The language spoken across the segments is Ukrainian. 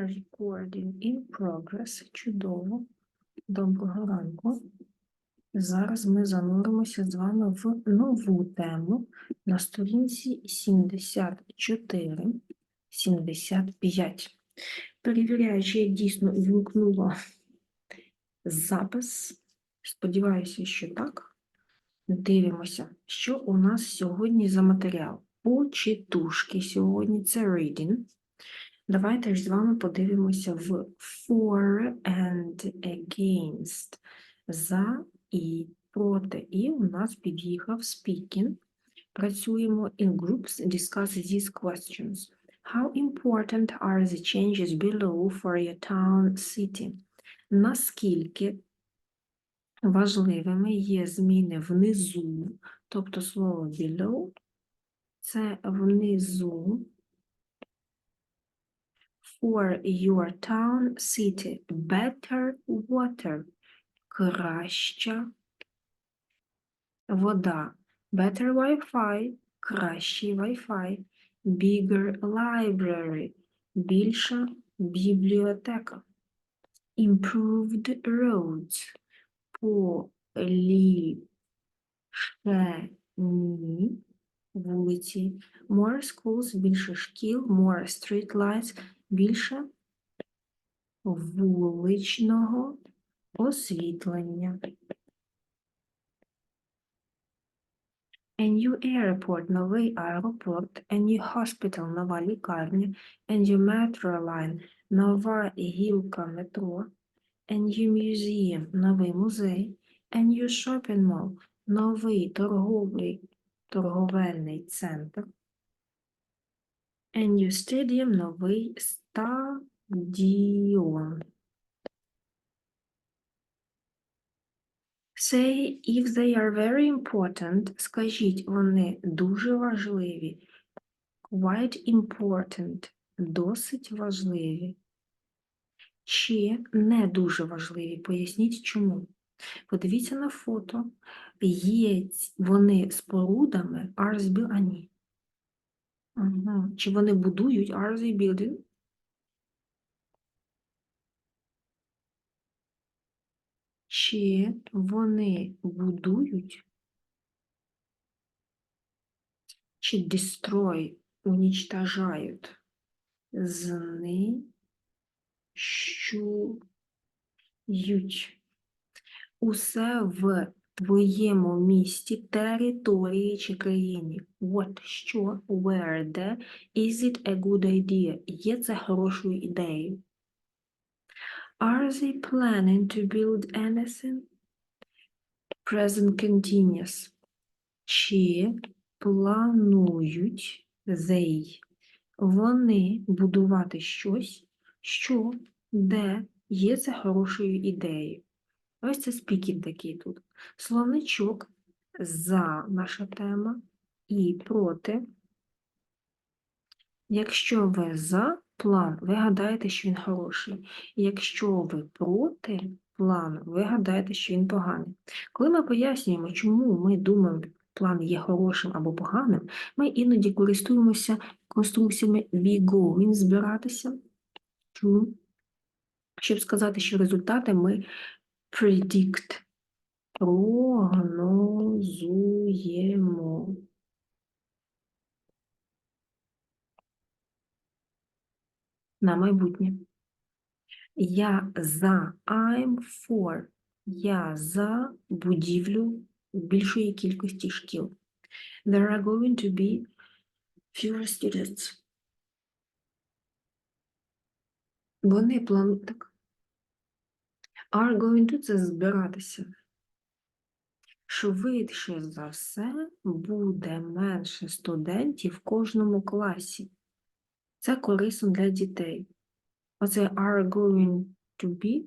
Recording in progress. Чудово. Доброго ранку. Зараз ми зануримося з вами в нову тему на сторінці 74-75. Перевіряю, чи я дійсно вимкнула запис. Сподіваюся, що так. Дивимося, що у нас сьогодні за матеріал. Почитушки сьогодні це reading. Давайте ж з вами подивимося в for and against. За і проти. І у нас під'їхав speaking. Працюємо in groups, discuss these questions. How important are the changes below for your town city? Наскільки важливими є зміни внизу, тобто слово below – це внизу for your town city. Better water – краща вода. Better Wi-Fi – кращий Wi-Fi. Bigger library – більша бібліотека. Improved roads – поліпшені вулиці. More schools – більше шкіл. More streetlights – більше вуличного освітлення. A new airport – новий аеропорт, a new hospital – нова лікарня, a new metro line – нова гілка метро, a new museum – новий музей, a new shopping mall – новий торговий торговельний центр, a new stadium – новий стадіон. Say if they are very important, скажіть, вони дуже важливі. Quite important, досить важливі. Чи не дуже важливі, поясніть чому. Подивіться на фото. Є вони спорудами, are build- а. Чи вони будують, are they building? Чи вони будують? Чи destroy, уничтожають? Знищують. Усе в твоєму місті, території чи країні. What, що, where, де. Is it a good idea? Є це хорошою ідеєю. Are they planning to build anything? Present continuous. Чи планують they? Вони будувати щось, що, де є це хорошою ідеєю. Ось це спікінг такий тут. Словничок за наша тема і проти. Якщо ви за план, ви гадаєте, що він хороший. Якщо ви проти плану, ви гадаєте, що він поганий. Коли ми пояснюємо, чому ми думаємо, план є хорошим або поганим, ми іноді користуємося конструкціями we go, він збиратися. Чому? Щоб сказати, що результати ми predict, прогнозуємо. На майбутнє. Я за I'm for. Я за будівлю більшої кількості шкіл. There are going to be fewer students. Вони планують так. Are going to це збиратися. Швидше за все буде менше студентів в кожному класі. Це корисно для дітей. Оце are going to be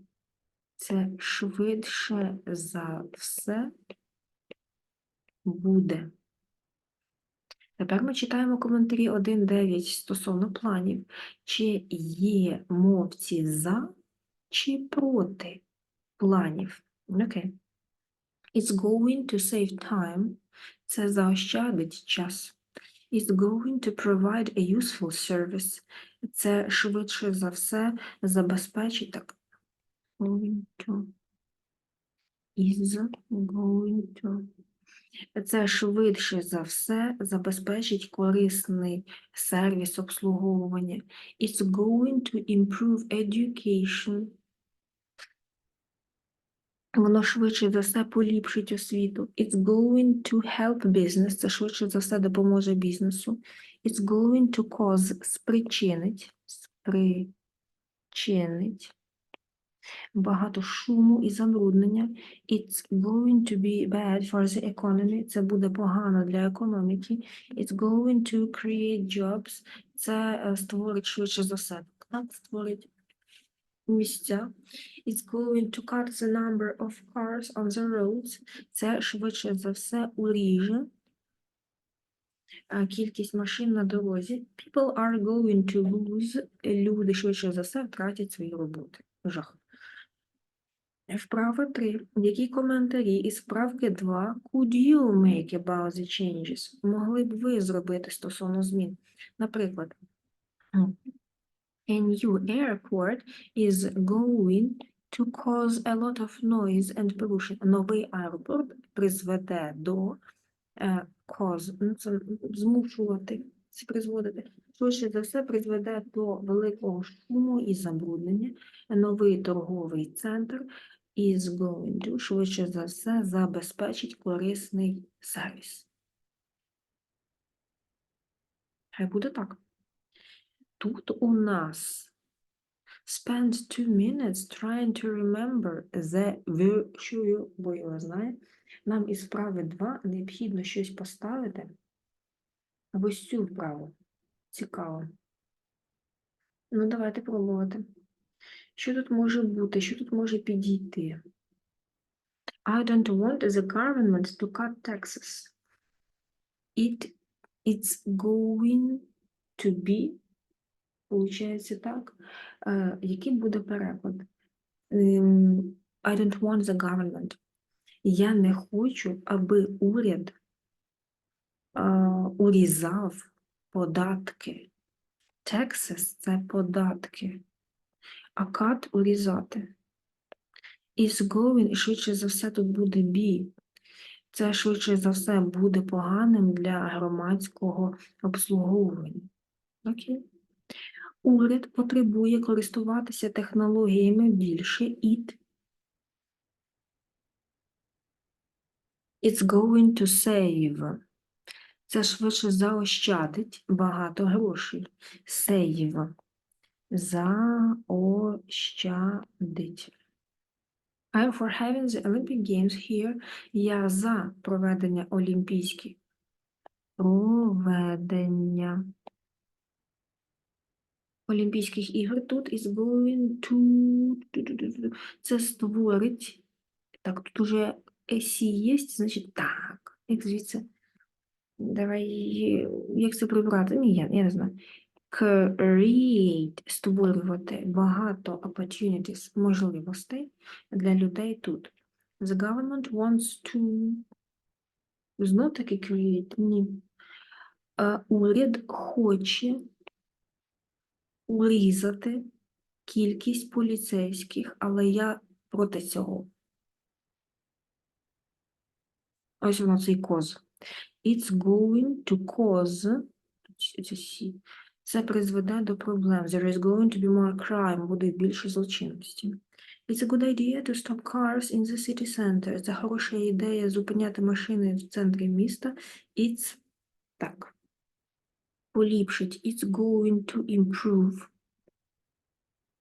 це швидше за все буде. Тепер ми читаємо коментарі 1.9 стосовно планів. Чи є мовці за чи проти планів? Окей. It's going to save time. Це заощадить час. Is going to provide a useful service. Це швидше за все забезпечить так. Going to is going to. Це швидше за все забезпечить корисний сервіс обслуговування. It's going to improve education. Воно швидше за все поліпшить освіту. It's going to help business. Це швидше за все допоможе бізнесу. It's going to cause спричинить. Спричинить. Багато шуму і забруднення. It's going to be bad for the economy. Це буде погано для економіки. It's going to create jobs. Це е, створить швидше за все. Так, створить місця. It's going to cut the number of cars on the roads. Це швидше за все уріже кількість машин на дорозі. People are going to lose. Люди швидше за все втратять свої роботи. Жах. Вправа 3. Які коментарі із вправки 2 could you make about the changes? Могли б ви зробити стосовно змін? Наприклад, a new airport is going to cause a lot of noise and pollution. Новий аеропорт призведе до це змушувати, це призводити. Швидше за все призведе до великого шуму і забруднення. Новий торговий центр is going to, швидше за все, забезпечить корисний сервіс. Хай буде так. Тут у нас spend two minutes trying to remember the virtue, бо його знає. Нам із вправи 2 необхідно щось поставити. Або ось цю вправу. Цікаво. Ну, давайте пробувати. Що тут може бути? Що тут може підійти? I don't want the government to cut taxes. It, it's going to be, получається так. Е, який буде переклад? Ем, I don't want the government. Я не хочу, аби уряд е, урізав податки. Taxes – це податки а cut урізати. Is going, швидше за все, тут буде be. Це швидше за все буде поганим для громадського обслуговування. Окей. Уряд потребує користуватися технологіями більше it. It's going to save. Це швидше заощадить багато грошей. Save заощадить. I'm for having the Olympic Games here. Я за проведення Олімпійських. Проведення Олімпійських ігор тут is going to... Це створить. Так, тут уже сі є, значить так. Як звідси? Давай, як це прибрати? Ні, я, я не знаю create, створювати багато opportunities, можливостей для людей тут. The government wants to знов таки create, ні. Е, Уряд хоче урізати кількість поліцейських, але я проти цього. Ось воно цей коз. It's going to cause це. Призведе до проблем. There is going to be more crime, буде більше злочинності. It's a good idea to stop cars in the city center. Це хороша ідея зупиняти машини в центрі міста. It's так. Поліпшить. It's going to improve.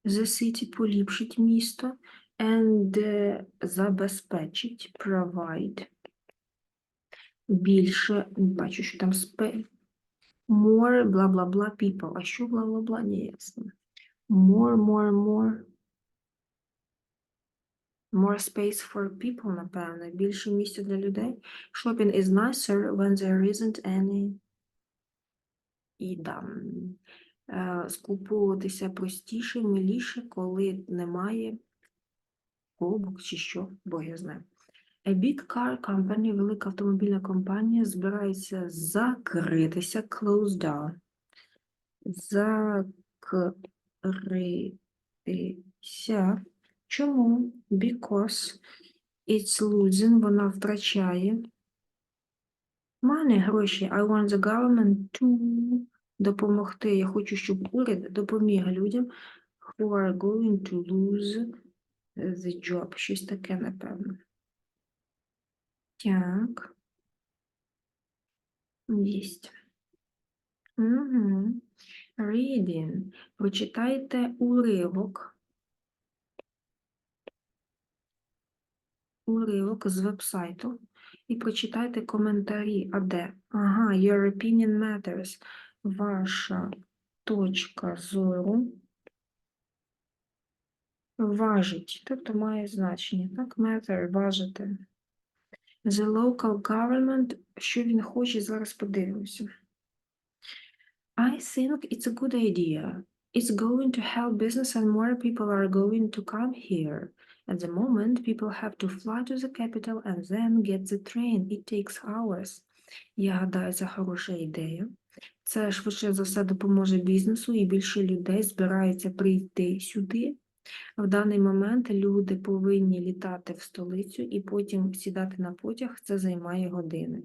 The city поліпшить місто. And uh, забезпечить, provide. Більше, бачу, що там спе more бла бла бла people. А що бла бла бла? Не ясно. More, more, more. More space for people, напевно. Більше місця для людей. Shopping is nicer when there isn't any. І да. е, Скуповуватися простіше, миліше, коли немає коробок чи що, бо я знаю. A big car company, велика автомобільна компанія, збирається закритися, close down. Закритися. Чому? Because it's losing, вона втрачає. Money, гроші. I want the government to допомогти. Я хочу, щоб уряд допоміг людям, who are going to lose the job. Щось таке, напевно. Так. Єсть. Угу. Reading. Прочитайте уривок. Уривок з вебсайту і прочитайте коментарі. А де? Ага, your opinion matters. Ваша точка зору важить, тобто має значення. Так, matter, важити. The local government, що він хоче, зараз подивимося. I think it's a good idea. It's going to help business and more people are going to come here. At the moment, people have to fly to the capital and then get the train. It takes hours. Я гадаю, це хороша ідея. Це швидше за все допоможе бізнесу, і більше людей збираються прийти сюди. В даний момент люди повинні літати в столицю і потім сідати на потяг, це займає години.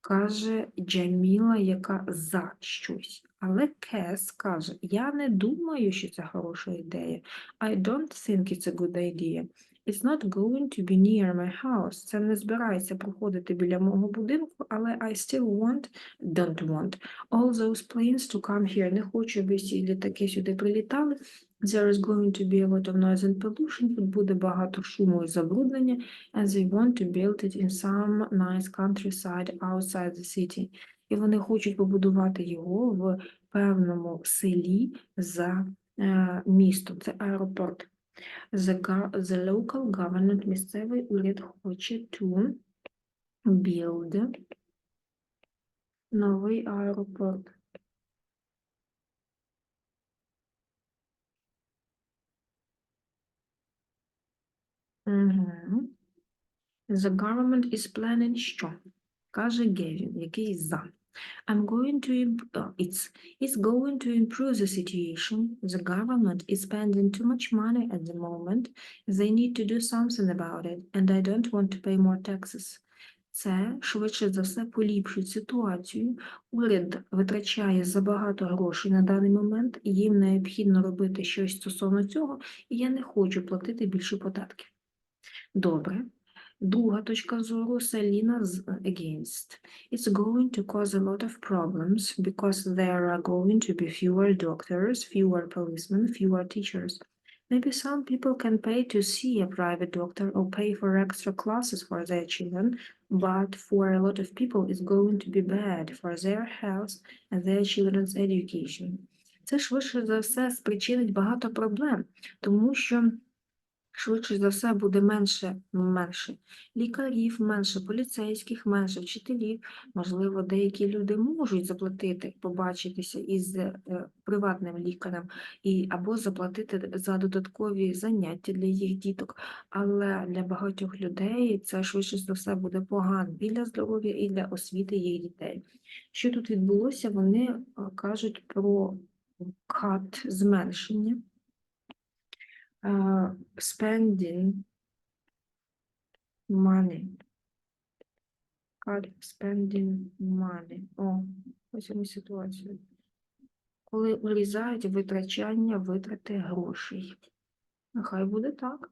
Каже Джаміла, яка за щось. Але Кес каже: Я не думаю, що це хороша ідея. I don't think it's a good idea. It's not going to be near my house. Це не збирається проходити біля мого будинку, але I still want, don't want all those planes to come here. Не хочу, аби всі літаки сюди прилітали. There is going to be a lot of noise and pollution. Тут буде багато шуму і забруднення. And they want to build it in some nice countryside outside the city. І вони хочуть побудувати його в певному селі за е, містом. Це аеропорт. The, go- the local government, місцевий уряд хоче to build новий аеропорт. Мгм. The government is planning що? Каже Гевін, який за. I'm going to uh, it's it's going to improve the situation. The government is spending too much money at the moment. They need to do something about it, and I don't want to pay more taxes. Це швидше за все поліпшить ситуацію. Уряд витрачає забагато грошей на даний момент, і їм необхідно робити щось стосовно цього, і я не хочу платити більше податків. Добре. Друга точка зору Селіна з against. It's going to cause a lot of problems because there are going to be fewer doctors, fewer policemen, fewer teachers. Maybe some people can pay to see a private doctor or pay for extra classes for their children, but for a lot of people it's going to be bad for their health and their children's education. Це швидше за все спричинить багато проблем, тому що швидше за все буде менше, менше лікарів, менше поліцейських, менше вчителів. Можливо, деякі люди можуть заплатити, побачитися із е, приватним лікарем і або заплатити за додаткові заняття для їх діток. Але для багатьох людей це швидше за все буде погано і для здоров'я, і для освіти їх дітей. Що тут відбулося? Вони е, кажуть про cut, зменшення. Uh, spending money. Cut spending money. О, ось ми ситуацію. Коли урізають витрачання, витрати грошей. Нехай буде так.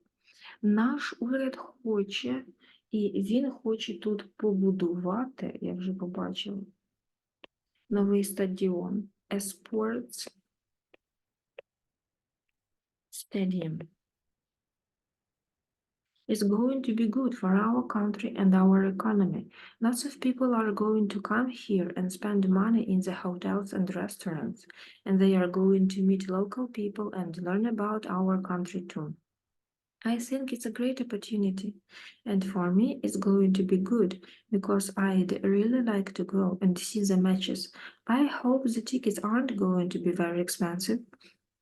Наш уряд хоче, і він хоче тут побудувати, я вже побачила, новий стадіон. A sports stadium. It's going to be good for our country and our economy. Lots of people are going to come here and spend money in the hotels and restaurants, and they are going to meet local people and learn about our country too. I think it's a great opportunity, and for me, it's going to be good because I'd really like to go and see the matches. I hope the tickets aren't going to be very expensive.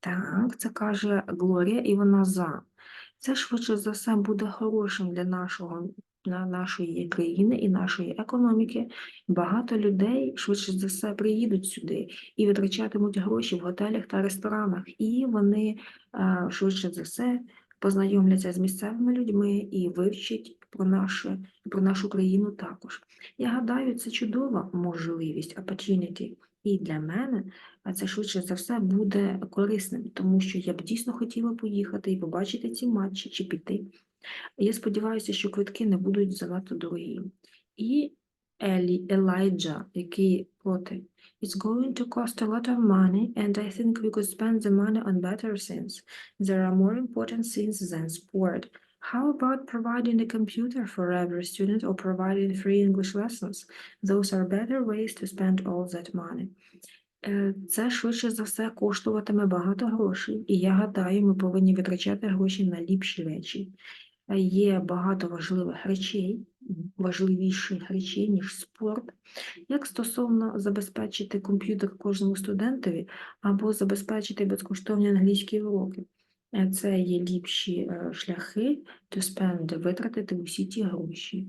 Так, це каже Глорія, і вона за. Це швидше за все буде хорошим для нашого на нашої країни і нашої економіки. Багато людей швидше за все приїдуть сюди і витрачатимуть гроші в готелях та ресторанах, і вони е, швидше за все познайомляться з місцевими людьми і вивчать про наше, про нашу країну також. Я гадаю, це чудова можливість, opportunity. І для мене це швидше за все буде корисним, тому що я б дійсно хотіла поїхати і побачити ці матчі чи піти. Я сподіваюся, що квитки не будуть занадто дорогі. І Елі, Елайджа, який проти. It's going to cost a lot of money, and I think we could spend the money on better things. There are more important things than sport. How about providing a computer for every student or providing free English lessons? Those are better ways to spend all that money. Е, Це швидше за все коштуватиме багато грошей, і я гадаю, ми повинні витрачати гроші на ліпші речі. Е, Є багато важливих речей, важливіших речей, ніж спорт. Як стосовно забезпечити комп'ютер кожному студентові або забезпечити безкоштовні англійські уроки. Е, Це є ліпші е, шляхи to spend, витратити усі ті гроші.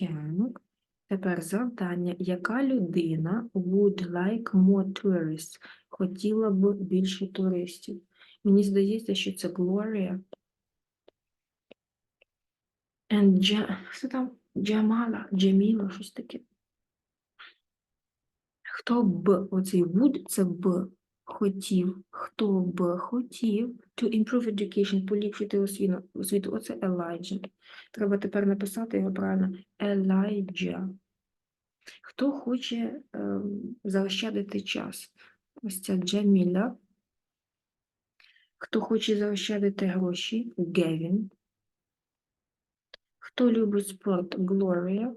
Так. Тепер завдання. Яка людина would like more tourists? Хотіла б більше туристів. Мені здається, що це Глорія. And Джа... Що там? Джамала, Джаміла, щось таке. Хто б, оцей would, це б хотів. Хто б хотів to improve education, поліпшити освіту, освіту. Оце Elijah. Треба тепер написати його правильно. Elijah. Хто хоче ем, заощадити час? Ось ця Джаміля. Хто хоче заощадити гроші? Гевін. Хто любить спорт? Глорія.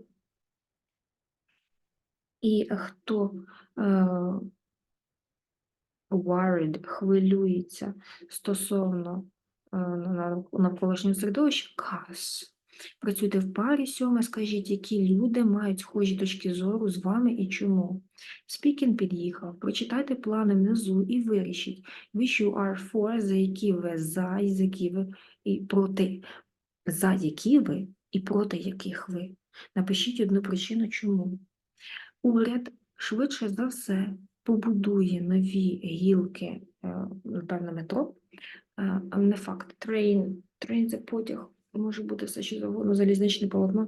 І хто е, worried, хвилюється стосовно е, навколишнього середовища? Кас. Працюйте в парі сьоме, скажіть, які люди мають схожі точки зору з вами і чому. Спікін під'їхав, прочитайте плани внизу і вирішіть, which you are for, за які ви за, і за які ви і проти, за які ви і проти яких ви. Напишіть одну причину, чому. Уряд швидше за все побудує нові гілки, е, напевно, метро, е, не факт. Трейн, трейн це потяг, може бути все що завгодно, залізничне полотно.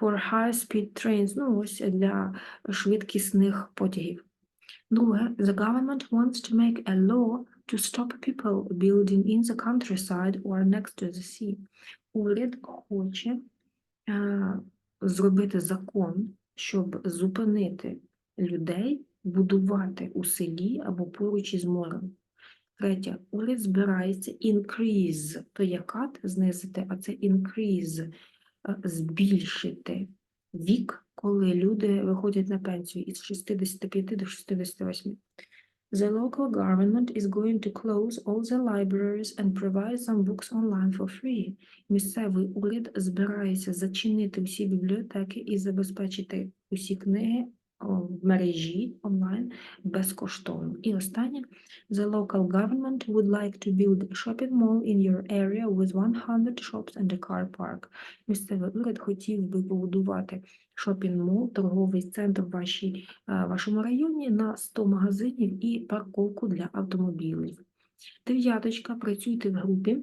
For high speed trains, ну ось для швидкісних потягів. Друге, the government wants to make a law to stop people building in the countryside or next to the sea. Уряд хоче е, зробити закон, щоб зупинити людей будувати у селі або поруч із морем. Третє, уряд збирається increase, то є cut знизити, а це increase, е, збільшити вік, коли люди виходять на пенсію із 65 до 68. The local government is going to close all the libraries and provide some books online for free. Місцевий уряд збирається зачинити всі бібліотеки і забезпечити усі книги в мережі онлайн безкоштовно. І останнє, the local government would like to build a shopping mall in your area with 100 shops and a car park. Місцевий уряд хотів би побудувати шопінг-мол, торговий центр в вашій, е, вашому районі на 100 магазинів і парковку для автомобілів. Дев'яточка. Працюйте в групі.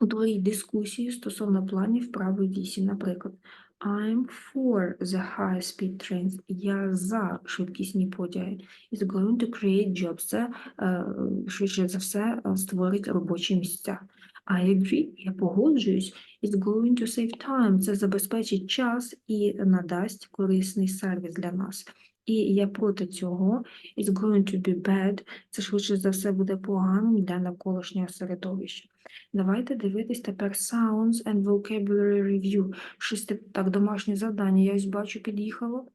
Утворіть дискусію стосовно планів правої вісі. Наприклад, I'm for the high speed trains. Я за швидкісні потяги. It's going to create jobs. Це е, швидше за все е, створить робочі місця. I agree. Я погоджуюсь. It's going to save time. Це забезпечить час і надасть корисний сервіс для нас. І я проти цього. It's going to be bad. Це швидше за все буде поганим для навколишнього середовища. Давайте дивитись тепер sounds and vocabulary review. Шесте так, домашнє завдання. Я ось бачу, під'їхало.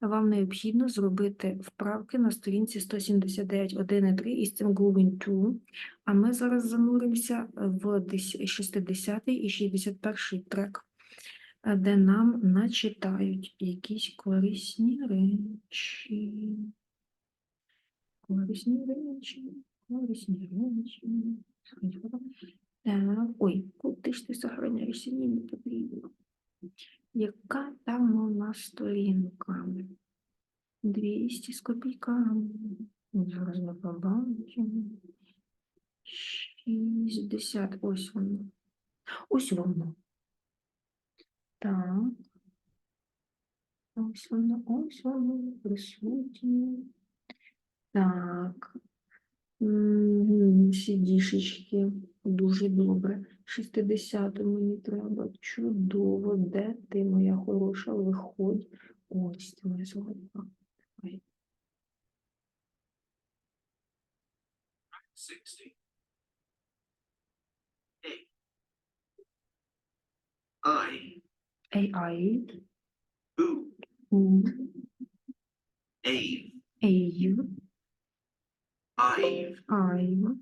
Вам необхідно зробити вправки на сторінці 179.1.3 із цим going to. А ми зараз зануримося в 60 і 61 трек, де нам начитають якісь. Корисні речі, корисні речі. Так, ой, куди ж ти сохраняєшся? Ні, не потрібно. Яка там у нас сторінка? 200 з копійками. Зараз ми побачимо. 60. Ось воно. Ось воно. Так. Ось воно, ось воно, присутнє. Так. Мгм, Сідішечки. Дуже добре. 60 мені треба. Чудово. Де ти, моя хороша? Виходь. Ось. Ой. 60. A. I. AI. Who. У. A. Аю. I've. Аю.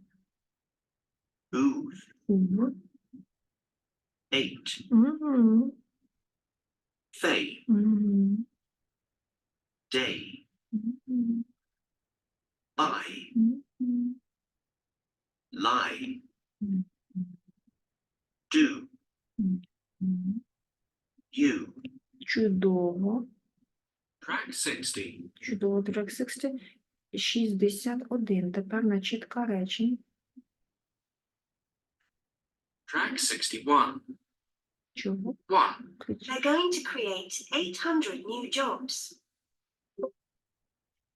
Who's. У. Eight. Мгм. They. Мгм. Day. Мгм. I. Мгм. Lie. Мгм. Do. Мгм. You. Чудово. Track 60. Чудово, трек 60. 61. Тепер начітка речень. Track 61. Чого? 1. Кричить. They're going to create 800 new jobs.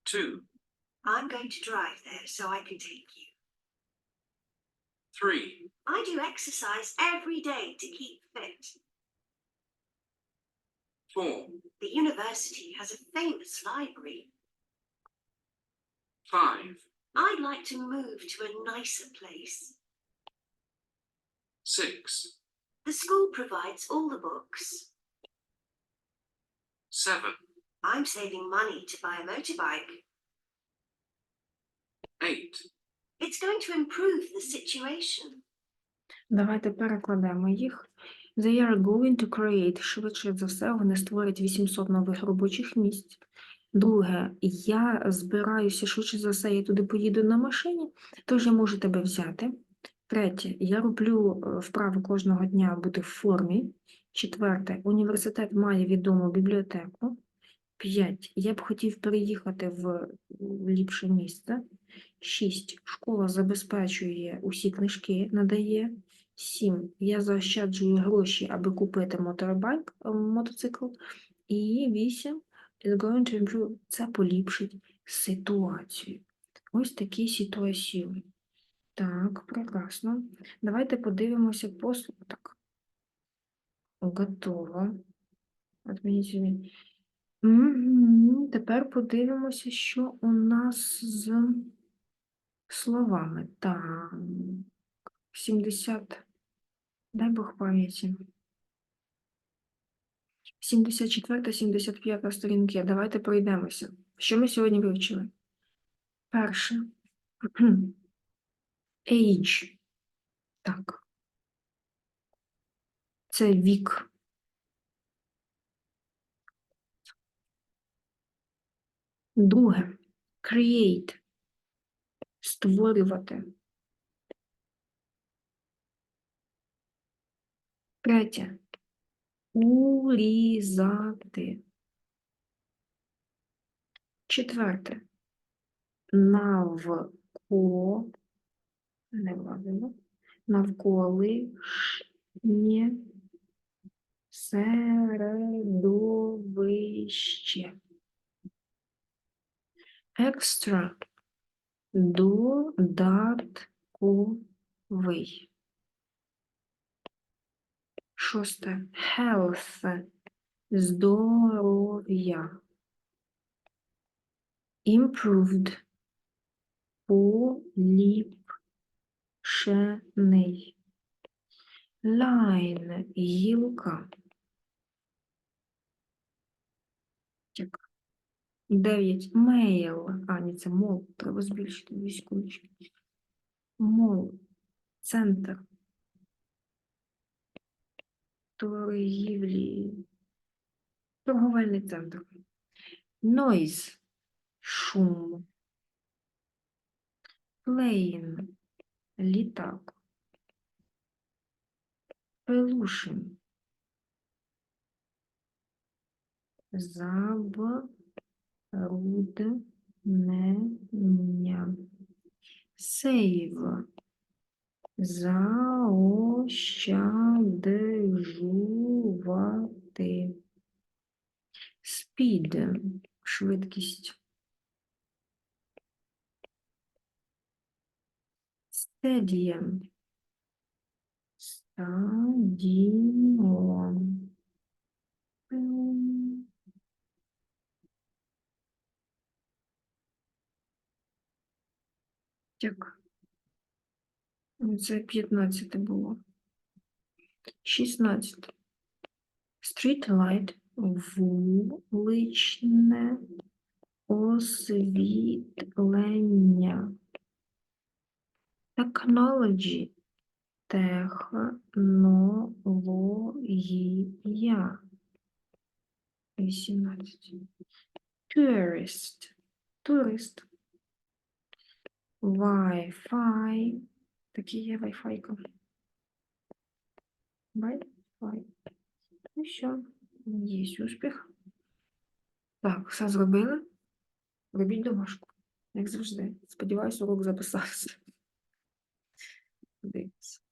2. I'm going to drive there so I can take you. 3. I do exercise every day to keep fit. 4. The university has a famous library. 5. I'd like to move to a nicer place. 6. The school provides all the books. 7. I'm saving money to buy a motorbike. 8. It's going to improve the situation. Давайте перекладемо їх. They are going to create, швидше за все, вони створять 800 нових робочих місць. Друге, я збираюся, швидше за все, я туди поїду на машині, тож я можу тебе взяти. Третє, я роблю е, вправи кожного дня бути в формі. Четверте, університет має відому бібліотеку. П'ять, я б хотів переїхати в ліпше місце. Шість, школа забезпечує усі книжки, надає. Сім. Я заощаджую гроші, аби купити моторбайк, мотоцикл. І вісім. Is going to improve. Це поліпшить ситуацію. Ось такі ситуації. Так, прекрасно. Давайте подивимося послуг. Готово. От мені сьогодні. Тепер подивимося, що у нас з словами. Так. 70. Дай Бог пам'яті. 74 75 сторінки. Давайте пройдемося. Що ми сьогодні вивчили? Перше. Age. Так. Це вік. Друге. Create. Створювати. Третє. Урізати. Четверте. Навко. Неважливо. Навколишнє середовище. Екстра. Додатковий. Шосте. Health. Здоров'я. Improved. Поліпшений. Line. Гілка. Так. Дев'ять. Мейл. А, ні, це мол. Треба збільшити військовички. Мол. Центр. Торгівлі, торговельний центр. Noise – шум. Plane – літак. Pollution Забруднення. Сейв. Заощаджувати. Спід. Швидкість. Стадіон. Стадіон. Так. Це 15 було. 16. Street light. Вуличне освітлення. Technology. Технологія. 18. Tourist. Турист. Wi-Fi. Такі є Wi-Fi. Wi-Fi. Ну що, є успіх. Так, все зробили. Робіть домашку, як завжди. Сподіваюсь, урок записався. Дивіться.